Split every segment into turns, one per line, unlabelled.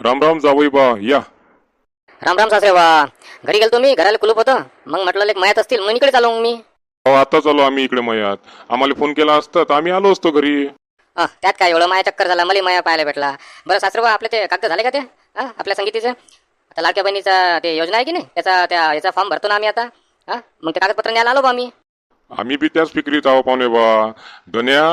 राम राम जावई बा या.
राम राम सासरे वा घरी गेलतो मी घराला कुलूप होतं. मग म्हटलं एक मयात असतील. मग इकडे चालू मग मी.
अहो आता चालू आम्ही इकडे मयात. आम्हाला फोन केला असता तर आम्ही आलो असतो घरी.
त्यात काय एवढं माया चक्कर झाला मला माया पाहायला भेटला. बरं सासरे बा आपले ते कागद झाले का ते? हा आपल्या संगीतीचे? आता लाडक्या बहिणीचा ते योजना आहे की नाही? त्याचा त्या याचा फॉर्म भरतो ना आम्ही आता. हा मग ते कागदपत्र न्यायला आलो बा आम्ही.
आम्ही बी त्याच फिक्रीत आहो पाहुणे बा गण्या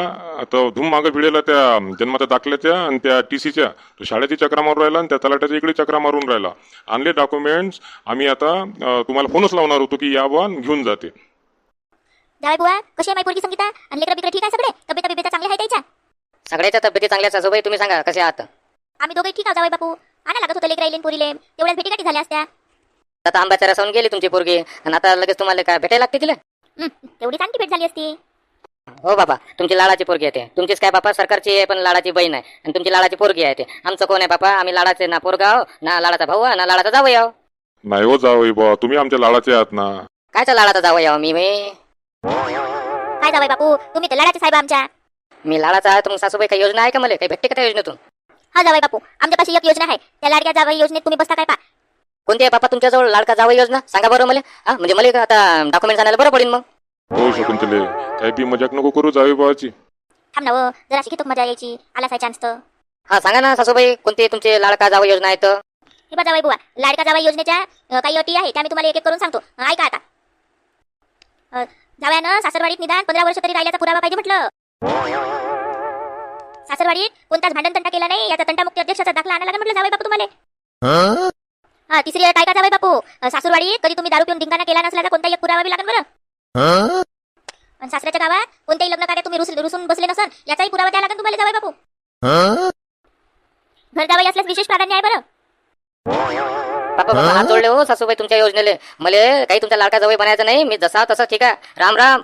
आता धूम मागं भिडेला त्या जन्माच्या दाखल्याच्या आणि त्या टी सीच्या. तो शाळेची चक्रा मारून राहिला आणि त्या तलाट्याच्या इकडे चक्रा मारून राहिला. आणले डॉक्युमेंट्स आम्ही आता तुम्हाला फोनच लावणार होतो की या बा घेऊन जाते.
जावई बुवा कशी आहे माई पोरगी संगीता? आणि लेकरं बिकरं ठीक आहे सगळे? तब्येत बिब्येत चांगल्या आहे त्याच्या?
सगळ्याच्या तब्येती चांगल्या सासूबाई तुम्ही सांगा कसे आहात?
आम्ही दोघे ठीक आहोत जावई बापू. आणा लागत होतं लेकर राहिले पोरीले. तेवढ्याच भेटी गाठी झाल्या असत्या.
आता आंब्याच्या रसावून गेली तुमची पोरगी. आणि आता लगेच तुम्हाला काय भेटायला लागते तिला?
तेवढी चांगली भेट झाली असती.
हो बाबा तुमची लाडाची पोरगी आहे ते. तुमचीच काय बापा सरकारची आहे पण लाडाची बहीण आहे. आणि तुमची लाडाची पोरगी आहे ते. आमचं कोण आहे बापा? आम्ही लाडाचे ना पोरगा आहो ना लाडाचा भाऊ आहे ना लाडाचा जावई आहो.
नाही हो जावई बा तुम्ही आमच्या लाडाचे आहात ना.
कायचा लाडाचा जावई आहो मी मी?
काय जावई बापू? तुम्ही तर लढाचे साहेब आमच्या.
मी लाडाचा आहे तर मग सासूबाई काही योजना आहे का मला? काही भेटते का त्या योजनेतून?
हा जावई बापू आमच्यापाशी एक योजना आहे. त्या लाडक्या जावई योजनेत तुम्ही बसता काय पा?
कोणती आहे बापा तुमच्याजवळ? लाडका जावई योजना? सांगा बरं मला. हा म्हणजे मला आता डॉक्युमेंट आणायला बरं पडेल मग.
हो शकुंतले. काही बी मजाक नको करू जावई बाची
थांब ना व, जरा शिकित मजा यायची. आला साय चान्स तर.
हा सांगा ना सासूबाई कोणती तुमची लाडका जावई योजना आहे तर?
हे बघा जावई बुवा लाडका जावई योजनेच्या अं, काही अटी आहे त्या मी तुम्हाला एक एक करून सांगतो. अं, ऐका आता. अं, जावयानं सासरवाडीत निदान पंधरा वर्ष तरी राहिल्याचा पुरावा पाहिजे म्हटलं. सासरवाडीत कोणताच भांडण तंटा केला नाही याचा तंटामुक्ती अध्यक्षाचा दाखला आणायला लागेल म्हटलं जावई बापू तुम्हाला. हा? तिसरी अट ऐका जावई बापू? अं, सासूरवाडीत कधी तुम्ही दारू पिऊन धिंगाणा केला नसल्याचा कोणताही एक पुरावा लागेल बरं. आणि सासऱ्याच्या गावात कोणत्याही लग्न कार्यात तुम्ही रुस- रुसून बसले नसन याचाही पुरावा द्यावा लागेल तुम्हाला जावई बापू. घर जावई असल्यास विशेष प्राधान्य आहे बरं.
बापा बापा हात जोडले हो सासूबाई तुमच्या योजनेले. मला काही तुमच्या लाडका जावई बनायचं नाही मी जसा तसा ठीक आहे. राम राम.